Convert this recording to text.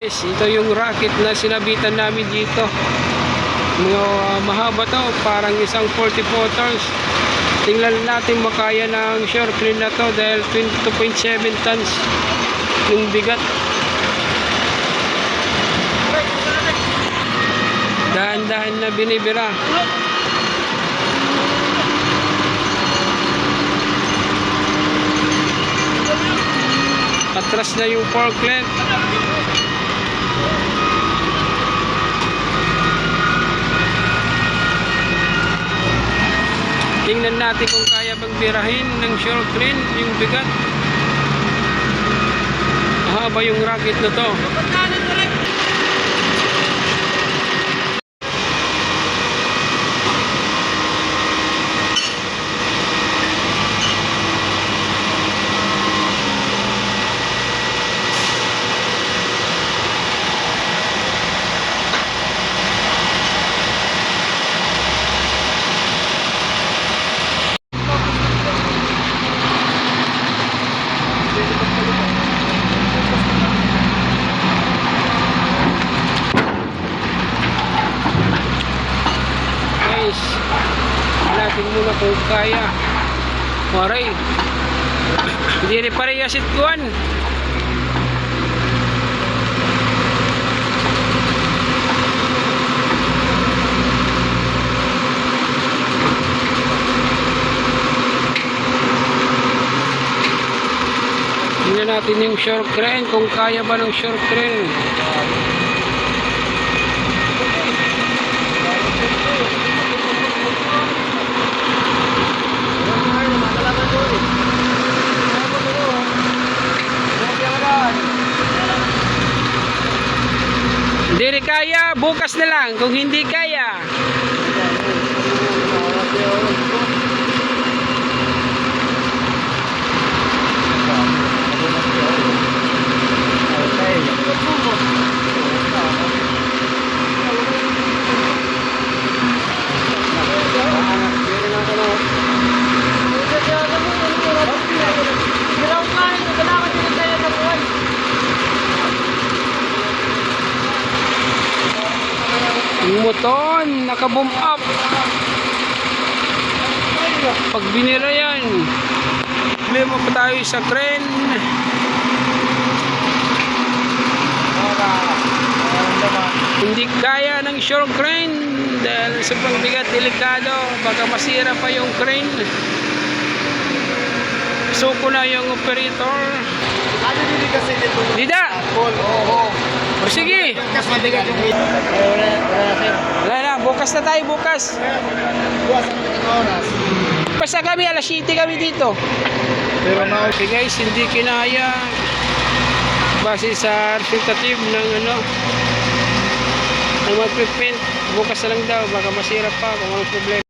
Yes, ito yung rocket na sinabitan namin dito. Mga mahaba to, parang isang 40 footers. Tingnan natin makaya ng shore crane na to dahil 22.7 tons yung bigat. Dahan-dahan na binibira. Atras na yung forklift. Natin kung kaya bang birahin ng shore crane yung bigat. Mahaba yung rocket na to. Guys, natin muna kung kaya. Waray. Hindi rin parehas itkuan. Tingnan natin yung shore crane, kung kaya ba ng shore crane. Hindi kaya, bukas na lang. Kung hindi kaya, moton, naka-boom up. Pag binira yan, problema pa tayo sa crane. Hindi kaya ng shore crane dahil sobrang bigat, delikado. Baka masira pa yung crane. Suko na yung operator. Ano din kasi dito? Dida! Oo. O sige! Mas matigas yung bukas na tayo, bukas. Tingin oras. Basta kami, alas 7 kami dito. Pero now, Okay guys, hindi kinaya base sa resultative ng ano ng magpipint bukas na lang daw baka masira pa kung anong problema